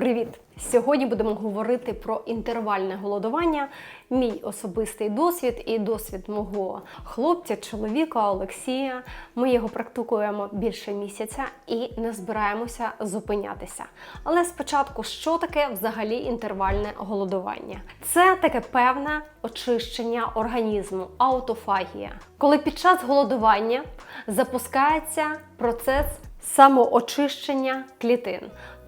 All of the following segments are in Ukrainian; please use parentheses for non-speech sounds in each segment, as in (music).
Привіт! Сьогодні будемо говорити про інтервальне голодування, мій особистий досвід і досвід мого хлопця, чоловіка Олексія. Ми його практикуємо більше місяця і не збираємося зупинятися. Але спочатку, що таке взагалі інтервальне голодування? Це таке певне очищення організму, аутофагія. Коли під час голодування запускається процес самоочищення клітин.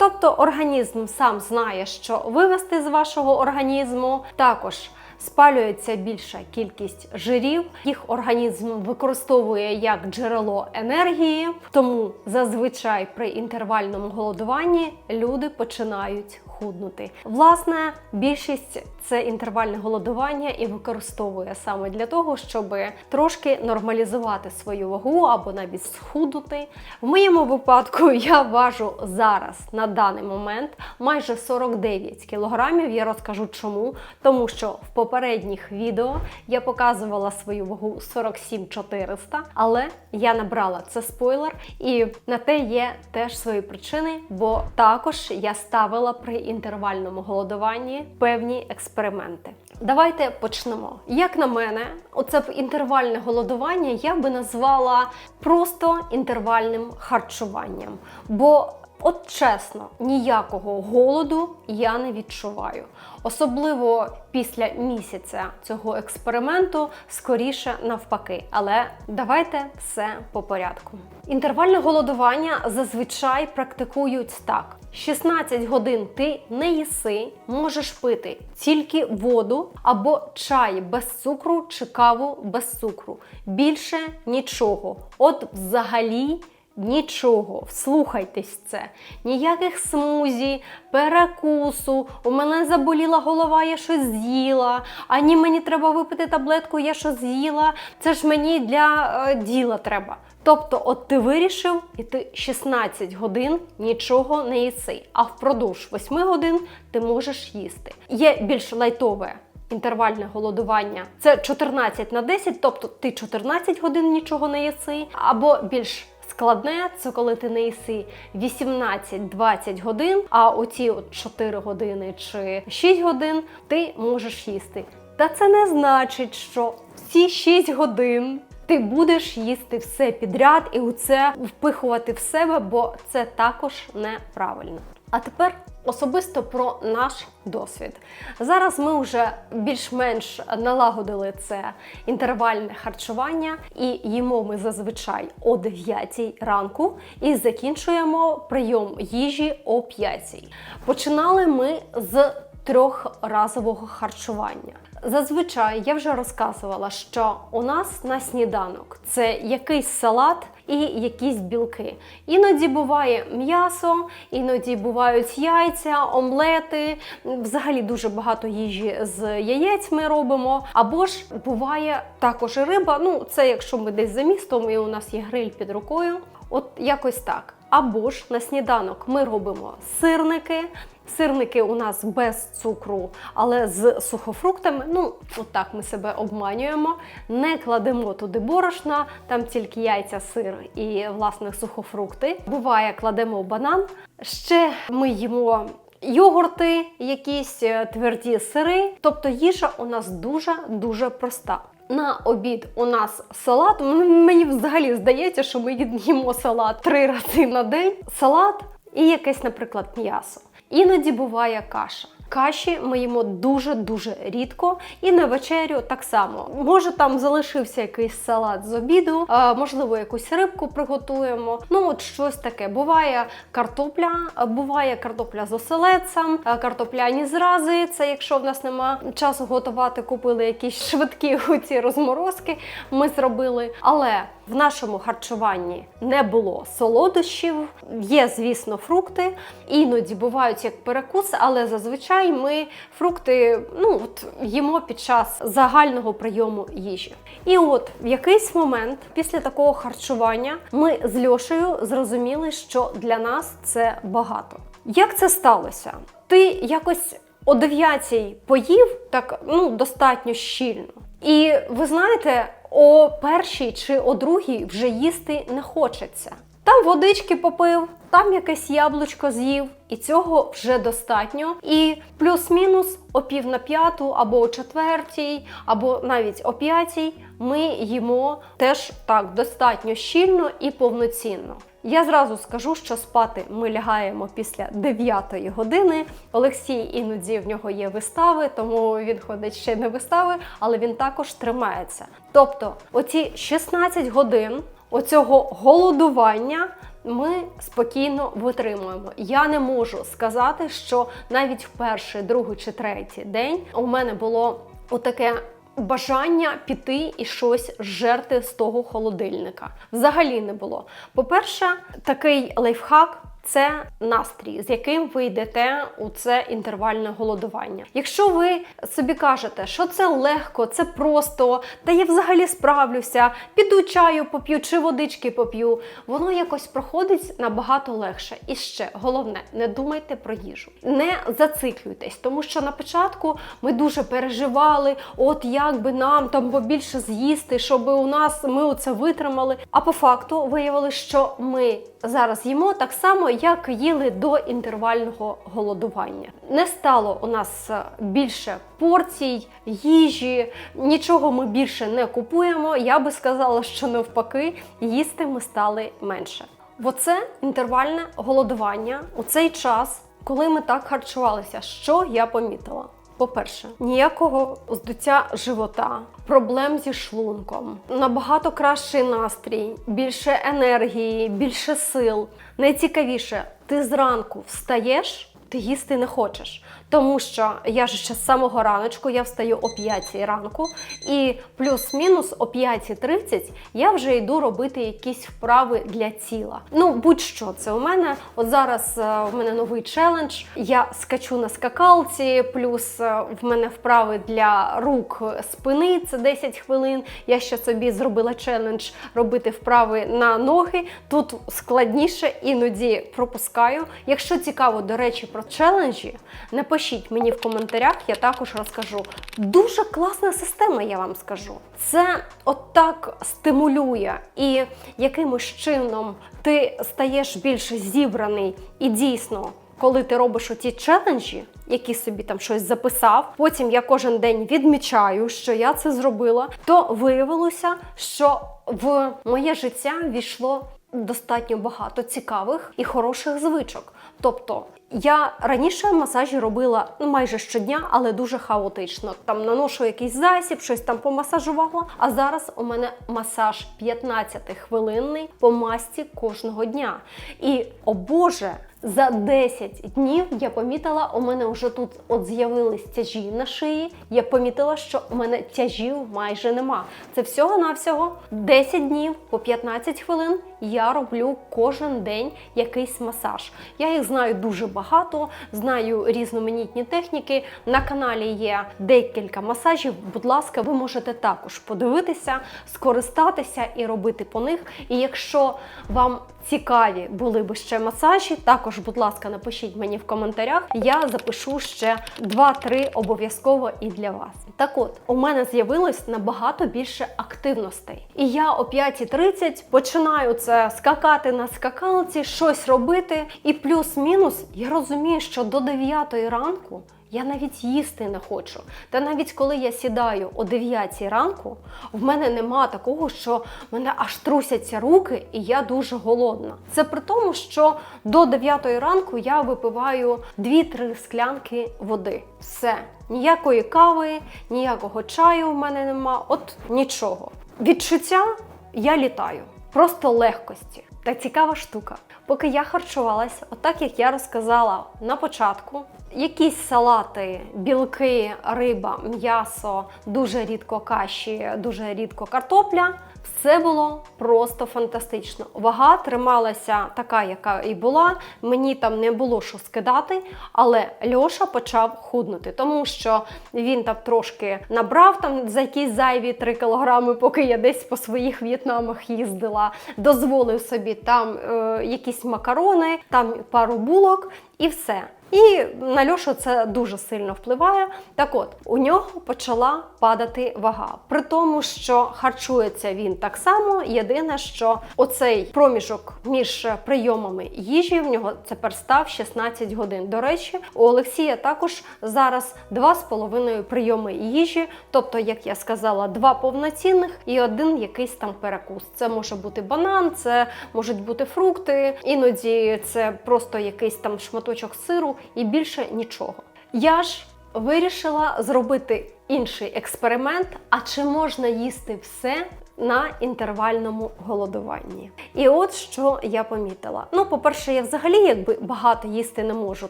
Тобто організм сам знає, що вивести з вашого організму також. Спалюється більша кількість жирів, їх організм використовує як джерело енергії, тому зазвичай при інтервальному голодуванні люди починають худнути. Власне, більшість це інтервальне голодування і використовує саме для того, щоб трошки нормалізувати свою вагу або навіть схуднути. В моєму випадку (laughs) я важу зараз на даний момент майже 49 кілограмів. Я розкажу чому, тому що в попередніх відео я показувала свою вагу 47 400, але я набрала це спойлер, і на те є теж свої причини, бо також я ставила при інтервальному голодуванні певні експерименти. Давайте почнемо. Як на мене, оце інтервальне голодування я би назвала просто інтервальним харчуванням. Бо От чесно, ніякого голоду я не відчуваю. Особливо після місяця цього експерименту, скоріше навпаки. Але давайте все по порядку. Інтервальне голодування зазвичай практикують так: 16 годин ти не їси, можеш пити тільки воду або чай без цукру чи каву без цукру. Більше нічого. От взагалі. Нічого, вслухайтесь це. Ніяких смузі, перекусу, у мене заболіла голова, я щось з'їла. Ані мені треба випити таблетку, я щось з'їла. Це ж мені для е, діла треба. Тобто, от ти вирішив, і ти 16 годин нічого не їси, а впродовж 8 годин ти можеш їсти. Є більш лайтове. Інтервальне голодування це 14 на 10, тобто ти 14 годин нічого не їси, або більш Складне це коли ти не їси 18-20 годин, а оці от 4 години чи 6 годин ти можеш їсти. Та це не значить, що всі 6 годин ти будеш їсти все підряд і у це впихувати в себе, бо це також неправильно. А тепер особисто про наш досвід. Зараз ми вже більш-менш налагодили це інтервальне харчування, і їмо ми зазвичай о 9 ранку і закінчуємо прийом їжі о 5. Починали ми з трьохразового харчування. Зазвичай я вже розказувала, що у нас на сніданок це якийсь салат і якісь білки. Іноді буває м'ясо, іноді бувають яйця, омлети. Взагалі дуже багато їжі з яєць ми робимо. Або ж буває також риба. Ну, це якщо ми десь за містом і у нас є гриль під рукою. От якось так. Або ж на сніданок ми робимо сирники. Сирники у нас без цукру, але з сухофруктами. Ну, отак ми себе обманюємо. Не кладемо туди борошна, там тільки яйця, сир і власне сухофрукти. Буває, кладемо банан. Ще ми їмо. Йогурти, якісь е, тверді сири, тобто їжа у нас дуже-дуже проста. На обід у нас салат. Мені взагалі здається, що ми їмо салат три рази на день. Салат і якесь, наприклад, м'ясо. Іноді буває каша. Каші ми їмо дуже-дуже рідко, і на вечерю так само. Може, там залишився якийсь салат з обіду, можливо, якусь рибку приготуємо. Ну, от щось таке. Буває картопля, буває картопля з оселедцем, картопляні зрази. Це якщо в нас нема часу готувати, купили якісь швидкі (laughs) ці розморозки. Ми зробили. Але в нашому харчуванні не було солодощів, є, звісно, фрукти. Іноді бувають як перекус, але зазвичай ми фрукти ну, от, їмо під час загального прийому їжі. І от в якийсь момент після такого харчування ми з Льошею зрозуміли, що для нас це багато. Як це сталося? Ти якось о 9 поїв так ну, достатньо щільно. І ви знаєте, о першій чи о другій вже їсти не хочеться. Там водички попив, там якесь яблучко з'їв, і цього вже достатньо. І плюс-мінус о пів на п'яту, або о четвертій, або навіть о п'ятій ми їмо теж так достатньо щільно і повноцінно. Я зразу скажу, що спати ми лягаємо після 9 години. Олексій іноді в нього є вистави, тому він ходить ще не вистави, але він також тримається. Тобто, оці 16 годин оцього голодування ми спокійно витримуємо. Я не можу сказати, що навіть в перший, другий чи третій день у мене було отаке. Бажання піти і щось жерти з того холодильника взагалі не було. По-перше, такий лайфхак це настрій, з яким ви йдете у це інтервальне голодування. Якщо ви собі кажете, що це легко, це просто, та я взагалі справлюся, піду чаю поп'ю чи водички поп'ю, воно якось проходить набагато легше. І ще головне, не думайте про їжу, не зациклюйтесь, тому що на початку ми дуже переживали, от як би нам там побільше з'їсти, щоб у нас ми оце витримали. А по факту виявилось, що ми зараз їмо так само, як їли до інтервального голодування. Не стало у нас е, більше порцій, їжі, нічого ми більше не купуємо. Я би сказала, що навпаки, їсти ми стали менше. Бо це інтервальне голодування у цей час, коли ми так харчувалися, що я помітила. По-перше, ніякого здуття живота, проблем зі шлунком, набагато кращий настрій, більше енергії, більше сил. Найцікавіше, ти зранку встаєш, ти їсти не хочеш. Тому що я ж ще з самого раночку я встаю о 5 ранку, і плюс-мінус о 5.30 я вже йду робити якісь вправи для тіла. Ну, будь-що це у мене. От зараз е, в мене новий челендж. Я скачу на скакалці, плюс е, в мене вправи для рук спини це 10 хвилин. Я ще собі зробила челендж робити вправи на ноги. Тут складніше, іноді пропускаю. Якщо цікаво, до речі, про челенджі, напишіть мені в коментарях, я також розкажу. Дуже класна система, я вам скажу. Це отак стимулює і якимось чином ти стаєш більш зібраний і дійсно. Коли ти робиш оті челенджі, які собі там щось записав, потім я кожен день відмічаю, що я це зробила, то виявилося, що в моє життя війшло достатньо багато цікавих і хороших звичок. Тобто я раніше масажі робила ну, майже щодня, але дуже хаотично. Там наношу якийсь засіб, щось там помасажувала. А зараз у мене масаж 15-хвилинний по масті кожного дня. І о Боже, за 10 днів я помітила, у мене вже тут от з'явились тяжі на шиї. Я помітила, що у мене тяжів майже нема. Це всього-навсього 10 днів по 15 хвилин. Я роблю кожен день якийсь масаж. Я їх знаю дуже багато, знаю різноманітні техніки. На каналі є декілька масажів. Будь ласка, ви можете також подивитися, скористатися і робити по них. І якщо вам цікаві були би ще масажі, також, будь ласка, напишіть мені в коментарях. Я запишу ще 2-3 обов'язково і для вас. Так от, у мене з'явилось набагато більше активностей. І я о 5.30 починаю це скакати на скакалці, щось робити. І плюс-мінус я розумію, що до 9 ранку. Я навіть їсти не хочу. Та навіть коли я сідаю о 9 ранку, в мене нема такого, що мене аж трусяться руки, і я дуже голодна. Це при тому, що до 9 ранку я випиваю 2-3 склянки води. Все, ніякої кави, ніякого чаю в мене нема, от нічого. Відчуття я літаю, просто легкості. Та цікава штука. Поки я харчувалася, отак як я розказала на початку, якісь салати, білки, риба, м'ясо, дуже рідко каші, дуже рідко картопля. Все було просто фантастично. Вага трималася така, яка і була. Мені там не було що скидати, але Льоша почав худнути, тому що він там трошки набрав там за якісь зайві 3 кілограми, поки я десь по своїх в'єтнамах їздила. Дозволив собі там е, якісь макарони, там пару булок і все. І на Льошу це дуже сильно впливає. Так от, у нього почала падати вага. При тому, що харчується він так само. Єдине, що оцей проміжок між прийомами їжі в нього тепер став 16 годин. До речі, у Олексія також зараз 2,5 прийоми їжі, тобто, як я сказала, два повноцінних і один якийсь там перекус. Це може бути банан, це можуть бути фрукти, іноді це просто якийсь там шматочок сиру і більше нічого. Я ж вирішила зробити інший експеримент. А чи можна їсти все? На інтервальному голодуванні. І от що я помітила. Ну, по-перше, я взагалі якби багато їсти не можу.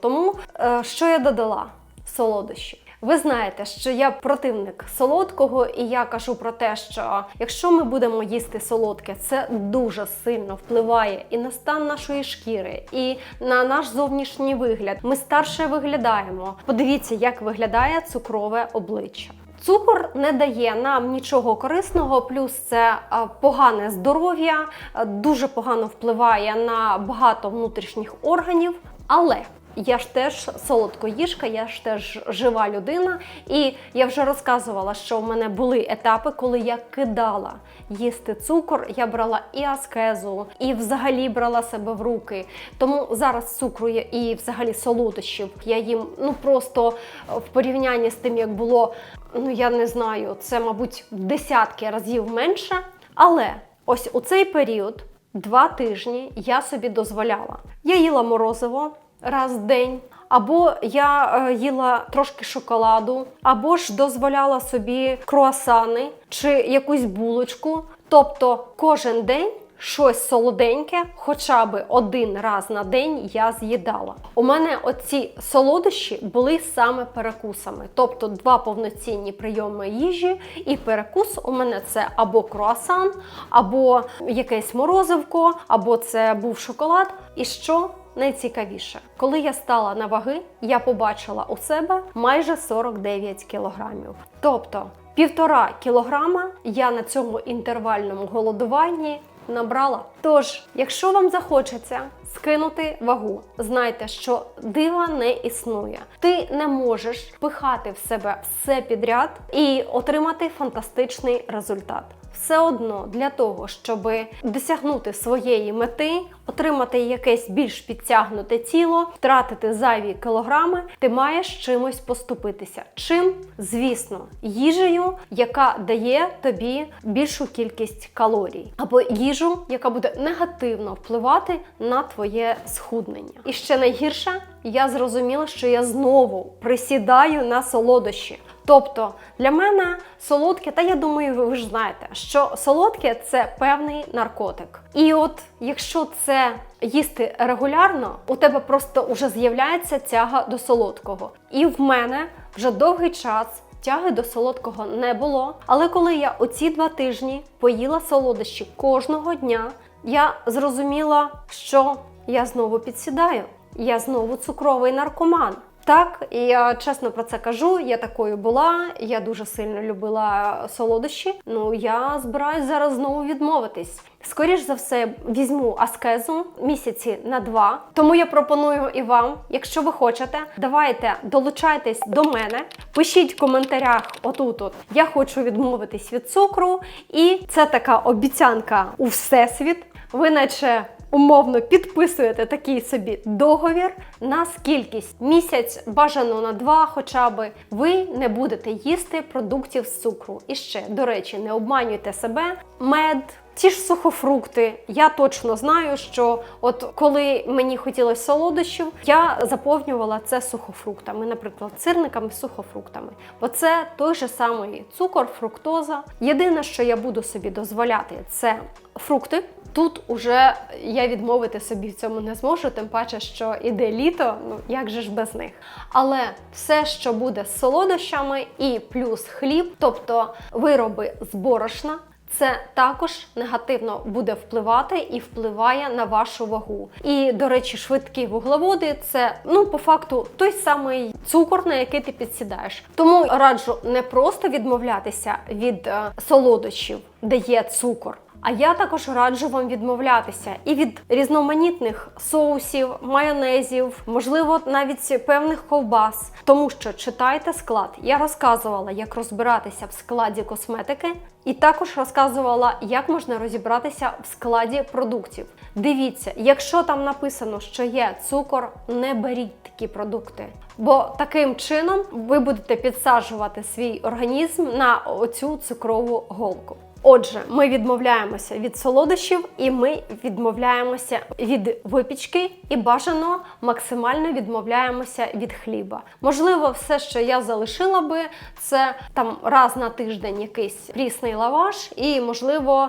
Тому е, що я додала? Солодощі. Ви знаєте, що я противник солодкого, і я кажу про те, що якщо ми будемо їсти солодке, це дуже сильно впливає і на стан нашої шкіри, і на наш зовнішній вигляд. Ми старше виглядаємо. Подивіться, як виглядає цукрове обличчя. Цукор не дає нам нічого корисного, плюс це е, погане здоров'я, е, дуже погано впливає на багато внутрішніх органів. Але я ж теж солодкоїжка, я ж теж жива людина, і я вже розказувала, що в мене були етапи, коли я кидала їсти цукор. Я брала і аскезу, і взагалі брала себе в руки. Тому зараз цукру і взагалі солодощів. Я їм ну просто в порівнянні з тим, як було, ну я не знаю, це мабуть в десятки разів менше. Але ось у цей період. Два тижні я собі дозволяла. Я їла морозиво раз в день, або я е, їла трошки шоколаду, або ж дозволяла собі круасани чи якусь булочку. Тобто кожен день щось солоденьке, хоча б один раз на день я з'їдала. У мене оці солодощі були саме перекусами, тобто два повноцінні прийоми їжі, і перекус у мене це або круасан, або якесь морозивко, або це був шоколад. І що? Найцікавіше, коли я стала на ваги, я побачила у себе майже 49 кілограмів. Тобто півтора кілограма я на цьому інтервальному голодуванні набрала. Тож, якщо вам захочеться скинути вагу, знайте, що дива не існує. Ти не можеш пихати в себе все підряд і отримати фантастичний результат. Все одно для того, щоб досягнути своєї мети, отримати якесь більш підтягнуте тіло, втратити зайві кілограми, ти маєш чимось поступитися. Чим, звісно, їжею, яка дає тобі більшу кількість калорій, або їжу, яка буде негативно впливати на твоє схуднення. І ще найгірше, я зрозуміла, що я знову присідаю на солодощі. Тобто для мене солодке, та я думаю, ви ж знаєте, що солодке це певний наркотик. І от якщо це їсти регулярно, у тебе просто вже з'являється тяга до солодкого. І в мене вже довгий час. Тяги до солодкого не було. Але коли я оці два тижні поїла солодощі кожного дня, я зрозуміла, що я знову підсідаю. Я знову цукровий наркоман. Так, і я чесно про це кажу. Я такою була. Я дуже сильно любила солодощі. Ну я збираюсь зараз знову відмовитись. Скоріш за все, візьму аскезу місяці на два. Тому я пропоную і вам, якщо ви хочете, давайте долучайтесь до мене. Пишіть в коментарях отут. от Я хочу відмовитись від цукру, і це така обіцянка у всесвіт. Ви наче умовно підписуєте такий собі договір на кількість місяць, бажано на два, хоча би ви не будете їсти продуктів з цукру. І ще, до речі, не обманюйте себе, мед. Ті ж сухофрукти, я точно знаю, що от коли мені хотілося солодощів, я заповнювала це сухофруктами, наприклад, сирниками сухофруктами. Бо це той же самий цукор, фруктоза. Єдине, що я буду собі дозволяти, це фрукти. Тут уже я відмовити собі в цьому не зможу, тим паче, що іде літо, ну як же ж без них. Але все, що буде з солодощами, і плюс хліб, тобто вироби з борошна. Це також негативно буде впливати і впливає на вашу вагу. І, до речі, швидкі вуглеводи це ну по факту той самий цукор, на який ти підсідаєш. Тому раджу не просто відмовлятися від е, солодощів, де є цукор, А я також раджу вам відмовлятися і від різноманітних соусів, майонезів, можливо, навіть певних ковбас, тому що читайте склад. Я розказувала, як розбиратися в складі косметики, і також розказувала, як можна розібратися в складі продуктів. Дивіться, якщо там написано, що є цукор, не беріть такі продукти. Бо таким чином ви будете підсаджувати свій організм на оцю цукрову голку. Отже, ми відмовляємося від солодощів і ми відмовляємося від випічки і бажано максимально відмовляємося від хліба. Можливо, все, що я залишила би, це там раз на тиждень якийсь прісний лаваш, і можливо е,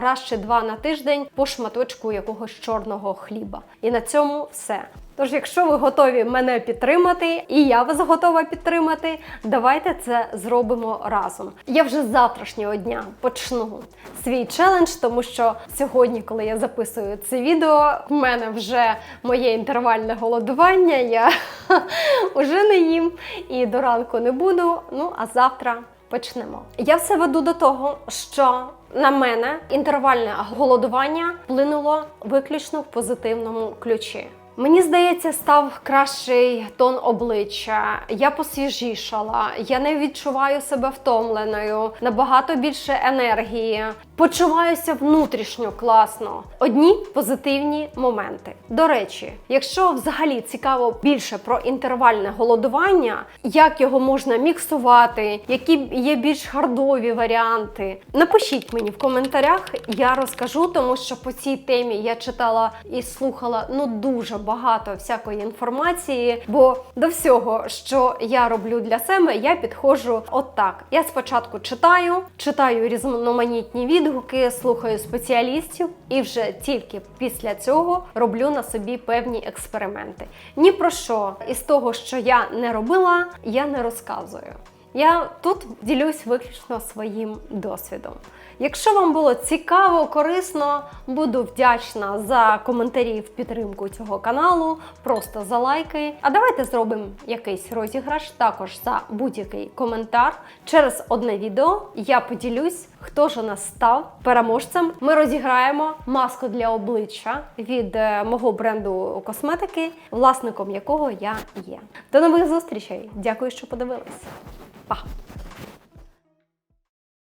раз чи два на тиждень по шматочку якогось чорного хліба. І на цьому все. Тож, якщо ви готові мене підтримати, і я вас готова підтримати, давайте це зробимо разом. Я вже з завтрашнього дня почну свій челендж, тому що сьогодні, коли я записую це відео, в мене вже моє інтервальне голодування. Я (laughs) вже не їм і до ранку не буду. Ну а завтра почнемо. Я все веду до того, що на мене інтервальне голодування вплинуло виключно в позитивному ключі. Мені здається, став кращий тон обличчя. Я посвіжішала, я не відчуваю себе втомленою, набагато більше енергії. Почуваюся внутрішньо класно. Одні позитивні моменти. До речі, якщо взагалі цікаво більше про інтервальне голодування, як його можна міксувати, які є більш хардові варіанти, напишіть мені в коментарях, я розкажу, тому що по цій темі я читала і слухала ну дуже багато всякої інформації. Бо до всього, що я роблю для себе, я підходжу от. Я спочатку читаю, читаю різноманітні відгуки, слухаю спеціалістів, і вже тільки після цього роблю на собі певні експерименти. Ні про що із того, що я не робила, я не розказую. Я тут ділюсь виключно своїм досвідом. Якщо вам було цікаво, корисно, буду вдячна за коментарі в підтримку цього каналу, просто за лайки. А давайте зробимо якийсь розіграш також за будь-який коментар. Через одне відео я поділюсь, хто ж у нас став переможцем. Ми розіграємо маску для обличчя від е, мого бренду косметики, власником якого я є. До нових зустрічей! Дякую, що подивилися. Па!